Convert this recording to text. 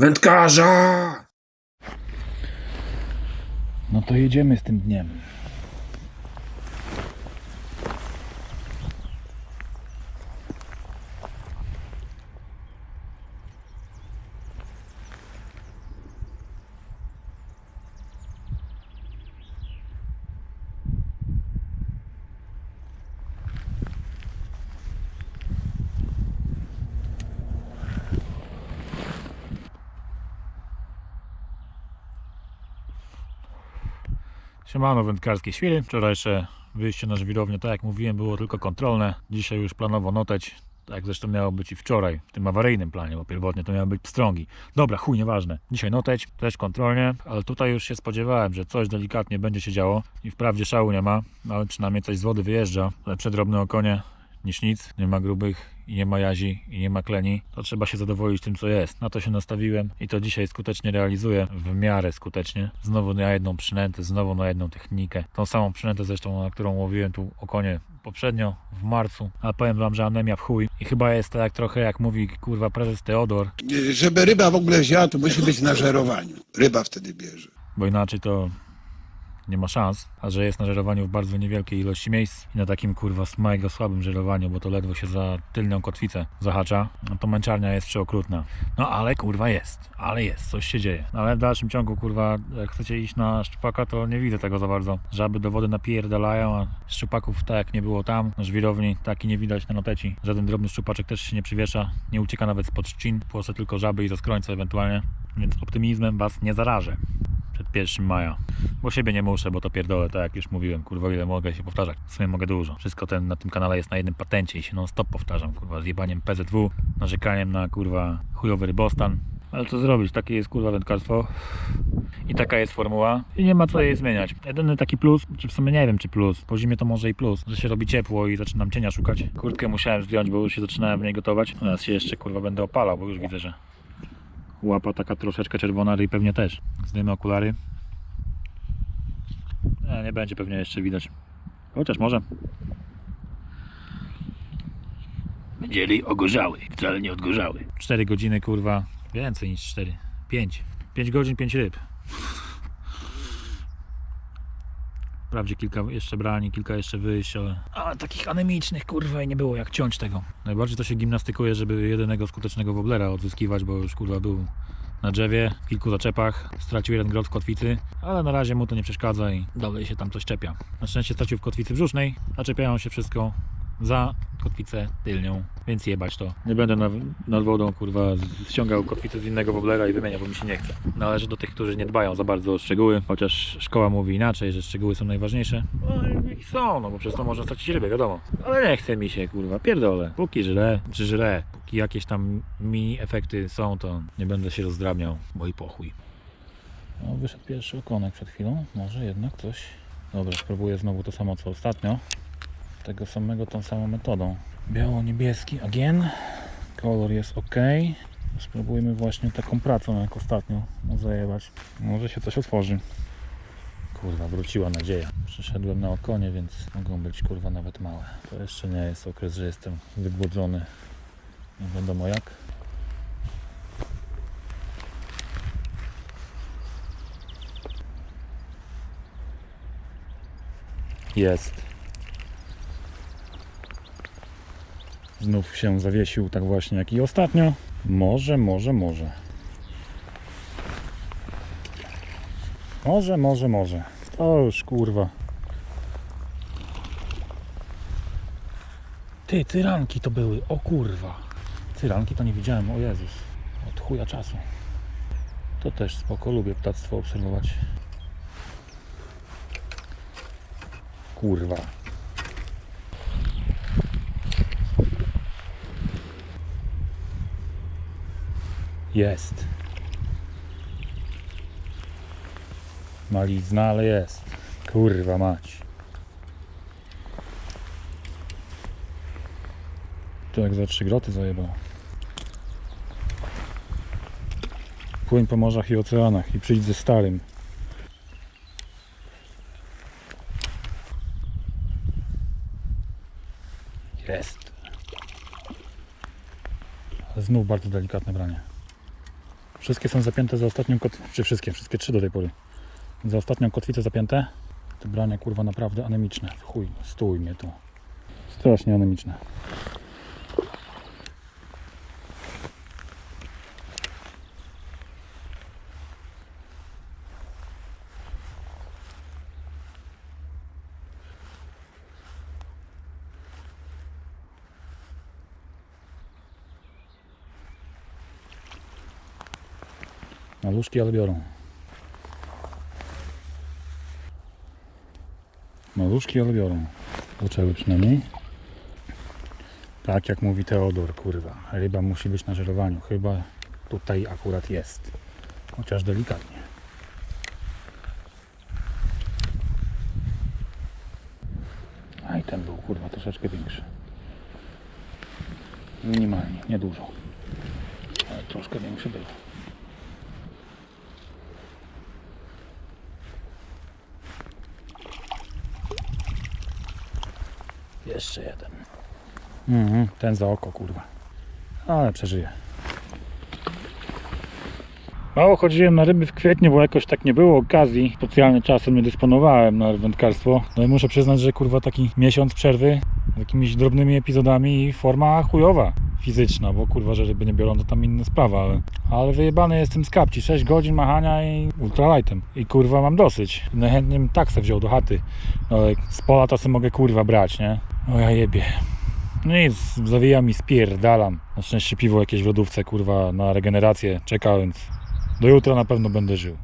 Wędkarza! No to jedziemy z tym dniem. Siemano wędkarskie świry. Wczorajsze wyjście na żwirownię, tak jak mówiłem, było tylko kontrolne. Dzisiaj już planowo noteć. Tak jak zresztą miało być i wczoraj, w tym awaryjnym planie, bo pierwotnie to miały być pstrągi. Dobra, chuj, nieważne. Dzisiaj noteć, też kontrolnie, ale tutaj już się spodziewałem, że coś delikatnie będzie się działo i wprawdzie szału nie ma, ale przynajmniej coś z wody wyjeżdża. Lepsze drobne okonie niż nic. Nie ma grubych i nie ma jazi i nie ma kleni. To trzeba się zadowolić tym, co jest. Na to się nastawiłem i to dzisiaj skutecznie realizuję. W miarę skutecznie. Znowu na jedną przynętę, znowu na jedną technikę. Tą samą przynętę zresztą, na którą łowiłem tu okonie poprzednio, w marcu. A powiem wam, że anemia w chuj. I chyba jest tak trochę jak mówi kurwa prezes Teodor, Żeby ryba w ogóle wzięła, to musi być na żerowaniu. Ryba wtedy bierze. bo inaczej to nie ma szans, a że jest na żerowaniu w bardzo niewielkiej ilości miejsc i na takim kurwa mega słabym żerowaniu, bo to ledwo się za tylnią kotwicę zahacza, no to męczarnia jest przeokrutna. No ale kurwa jest, ale jest, coś się dzieje. No, Ale w dalszym ciągu kurwa, jak chcecie iść na szczupaka, to nie widzę tego za bardzo. Żaby do wody napierdalają, a szczupaków tak jak nie było tam, na żwirowni, taki nie widać na noteci. Żaden drobny szczupaczek też się nie przywiesza, nie ucieka nawet spod trzcin, płosę tylko żaby i zaskrońce ewentualnie, więc optymizmem was nie zarażę 1 maja. Bo siebie nie muszę, bo to pierdolę, tak jak już mówiłem, kurwa ile mogę się powtarzać. W sumie mogę dużo. Wszystko ten na tym kanale jest na jednym patencie i się non stop powtarzam, kurwa, z jebaniem PZW, narzekaniem na kurwa chujowy rybostan. Ale co zrobić, takie jest kurwa wędkarstwo i taka jest formuła i nie ma co jej zmieniać. Jedyny taki plus, czy w sumie nie wiem czy plus, po zimie to może i plus, że się robi ciepło i zaczynam cienia szukać. Kurtkę musiałem zdjąć, bo już się zaczynałem w niej gotować. Teraz się jeszcze kurwa będę opalał, bo już widzę, że łapa taka troszeczkę czerwona, ryj pewnie też. Zdejmę okulary. E, nie będzie pewnie jeszcze widać. Chociaż może. Będzieli ogorzały. Wcale nie odgorzały. 4 godziny kurwa. Więcej niż 4. 5. 5 godzin, 5 ryb. Wprawdzie kilka jeszcze brani, kilka jeszcze wyjść, ale... takich anemicznych kurwa i nie było jak ciąć tego. Najbardziej to się gimnastykuje, żeby jedynego skutecznego woblera odzyskiwać, bo już kurwa był na drzewie, w kilku zaczepach, stracił jeden grot w kotwicy, ale na razie mu to nie przeszkadza i dalej się tam coś czepia. Na szczęście stracił w kotwicy brzusznej, a czepiają się wszystko za kotwicę tylnią, więc jebać to. Nie będę na, nad wodą kurwa ściągał kotwicę z innego woblera i wymieniał, bo mi się nie chce. Należy do tych, którzy nie dbają za bardzo o szczegóły, chociaż szkoła mówi inaczej, że szczegóły są najważniejsze. No i są, no bo przez to można stracić rybę, wiadomo. Ale nie chce mi się kurwa, pierdolę. Póki żre, czy żre, póki jakieś tam mini efekty są, to nie będę się rozdrabniał, bo i pochuj. No, wyszedł pierwszy okonek przed chwilą, może jednak coś. Dobra, spróbuję znowu to samo co ostatnio tego samego tą samą metodą. Biało-niebieski agien. Kolor jest ok. Spróbujmy właśnie taką pracą jak ostatnio no zajebać. Może się coś otworzy. Kurwa, wróciła nadzieja. Przyszedłem na okonie, więc mogą być kurwa nawet małe. To jeszcze nie jest okres, że jestem wygłodzony. Nie wiadomo jak. Jest. Znów się zawiesił tak właśnie jak i ostatnio. Może, może, może. Może, może, może. O już kurwa. Ty, tyranki to były, o kurwa. Tyranki to nie widziałem, o Jezus. Od chuja czasu. To też spoko, lubię ptactwo obserwować. Kurwa. Jest. Malizna, ale jest. Kurwa mać. To jak za trzy groty zajebał. Płyń po morzach i oceanach i przyjdź ze starym. Jest. Znów bardzo delikatne branie. Wszystkie są zapięte za ostatnią kotwicę, czy wszystkie, wszystkie trzy do tej pory. Za ostatnią kotwicę zapięte. Te brania kurwa naprawdę anemiczne. Chuj, stój mnie tu. Strasznie anemiczne. Maluszki, ale biorą. Maluszki, ale biorą. Zaczęły przynajmniej. Tak jak mówi Teodor, kurwa. Ryba musi być na żerowaniu. Chyba tutaj akurat jest. Chociaż delikatnie. A i ten był kurwa troszeczkę większy. Minimalnie, niedużo. Ale troszkę większy był. Jeszcze jeden. Mhm, ten za oko, kurwa. Ale przeżyje. Mało chodziłem na ryby w kwietniu, bo jakoś tak nie było okazji. Specjalnie czasem nie dysponowałem na wędkarstwo. No i muszę przyznać, że kurwa taki miesiąc przerwy z jakimiś drobnymi epizodami i forma chujowa fizyczna, bo kurwa, że ryby nie biorą, to tam inna sprawa, ale, ale wyjebany jestem z kapci. 6 godzin machania i ultralightem. I kurwa mam dosyć. Najchętniej bym taksę wziął do chaty. No, ale z pola to sobie mogę kurwa brać, nie? O ja jebie. No nic, zawijam i spierdalam. Na szczęście piwo jakieś w lodówce, kurwa, na regenerację czeka, więc do jutra na pewno będę żył.